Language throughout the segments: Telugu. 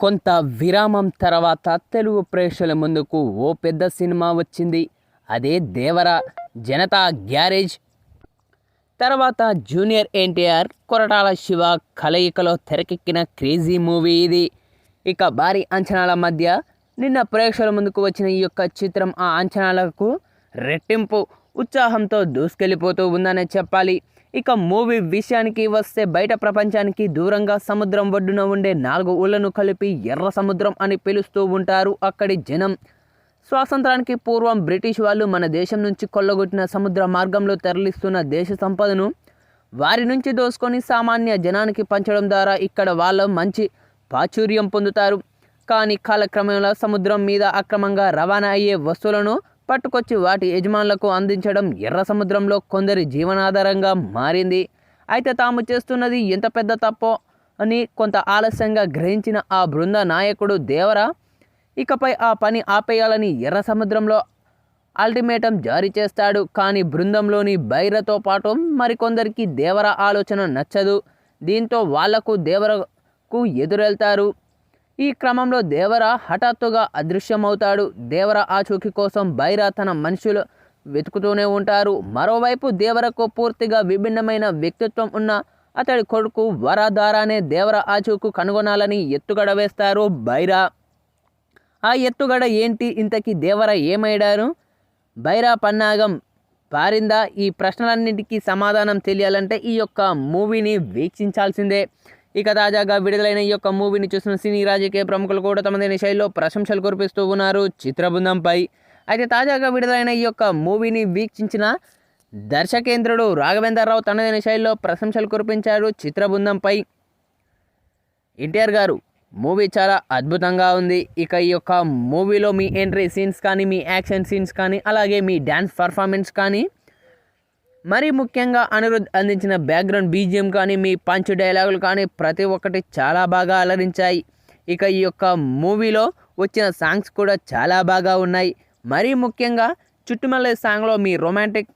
కొంత విరామం తర్వాత తెలుగు ప్రేక్షకుల ముందుకు ఓ పెద్ద సినిమా వచ్చింది. అదే దేవర జనతా గ్యారేజ్. తర్వాత జూనియర్ ఎన్టీఆర్ కొరటాల శివ కలయికలో తెరకెక్కిన క్రేజీ మూవీ ఇది. ఇక భారీ అంచనాల మధ్య నిన్న ప్రేక్షకుల ముందుకు వచ్చిన ఈ యొక్క చిత్రం ఆ అంచనాలకు రెట్టింపు. ఉత్సాహంతో దూసుకెళ్ళిపోతూ ఉందనే చెప్పాలి. ఇక మూవీ విషయానికి వస్తే బయట ప్రపంచానికి దూరంగా సముద్రం ఒడ్డున ఉండే నాలుగు ఊళ్ళను కలిపి ఎర్ర సముద్రం అని పిలుస్తూ ఉంటారు అక్కడి జనం. స్వాతంత్రానికి పూర్వం బ్రిటిష్ వాళ్ళు మన దేశం నుంచి కొల్లగొట్టిన సముద్ర మార్గంలో తరలిస్తున్న దేశ సంపదను వారి నుంచి దోసుకొని సామాన్య జనానికి పంచడం ద్వారా ఇక్కడ వాళ్ళు మంచి ప్రాచుర్యం పొందుతారు. కానీ కాలక్రమంలో సముద్రం మీద అక్రమంగా రవాణా అయ్యే వస్తువులను పట్టుకొచ్చి వాటి యజమానులకు అందించడం ఎర్ర సముద్రంలో కొందరి జీవనాధారంగా మారింది. అయితే తాము చేస్తున్నది ఎంత పెద్ద తప్పో అని కొంత ఆలస్యంగా గ్రహించిన ఆ బృంద నాయకుడు దేవర ఇకపై ఆ పని ఆపేయాలని ఎర్ర సముద్రంలో అల్టిమేటం జారీ చేస్తాడు. కానీ బృందంలోని బైరతో పాటు మరికొందరికి దేవర ఆలోచన నచ్చదు. దీంతో వాళ్ళకు దేవరకు ఎదురెళ్తారు. ఈ క్రమంలో దేవర హఠాత్తుగా అదృశ్యమవుతాడు. దేవర ఆచూకీ కోసం బైరా తన మనుషులు వెతుకుతూనే ఉంటారు. మరోవైపు దేవరకు పూర్తిగా విభిన్నమైన వ్యక్తిత్వం ఉన్న అతడి కొడుకు వర ద్వారానే దేవర ఆచూకు కనుగొనాలని ఎత్తుగడ వేస్తారు బైరా. ఆ ఎత్తుగడ ఏంటి? ఇంతకీ దేవర ఏమయ్యారు బైరా పన్నాగం పారిందా? ఈ ప్రశ్నలన్నింటికీ సమాధానం తెలియాలంటే ఈ యొక్క మూవీని వీక్షించాల్సిందే. ఇక తాజాగా విడుదలైన ఈ యొక్క మూవీని చూసిన సినీ రాజకీయ ప్రముఖులు కూడా తమదైన శైలిలో ప్రశంసలు కురిపిస్తూ ఉన్నారు చిత్రబృందంపై. అయితే తాజాగా విడుదలైన ఈ యొక్క మూవీని వీక్షించిన దర్శకేంద్రుడు రాఘవేంద్రరావు తనదైన శైలిలో ప్రశంసలు కురిపించారు చిత్రబృందంపై. ఎన్టీఆర్ గారు మూవీ చాలా అద్భుతంగా ఉంది. ఇక ఈ యొక్క మూవీలో మీ ఎంట్రీ సీన్స్ కానీ మీ యాక్షన్ సీన్స్ కానీ అలాగే మీ డ్యాన్స్ పర్ఫార్మెన్స్ కానీ మరీ ముఖ్యంగా అనిరుద్ధ్ అందించిన బ్యాక్గ్రౌండ్ బీజిఎం కానీ మీ పంచ్ డైలాగులు కానీ ప్రతి ఒక్కటి చాలా బాగా అలరించాయి. ఇక ఈ యొక్క మూవీలో వచ్చిన సాంగ్స్ కూడా చాలా బాగా ఉన్నాయి. మరీ ముఖ్యంగా చుట్టుమల్లె సాంగ్లో మీ రొమాంటిక్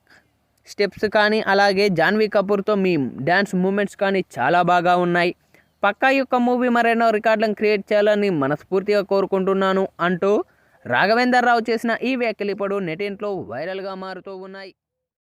స్టెప్స్ కానీ అలాగే జాన్వీ కపూర్తో మీ డ్యాన్స్ మూమెంట్స్ కానీ చాలా బాగా ఉన్నాయి. పక్కా యొక్క మూవీ మరెన్నో రికార్డులను క్రియేట్ చేయాలని మనస్ఫూర్తిగా కోరుకుంటున్నాను అంటూ రాఘవేందర్ రావు చేసిన ఈ వ్యాఖ్యలు ఇప్పుడు నెటింట్లో వైరల్గా మారుతూ ఉన్నాయి.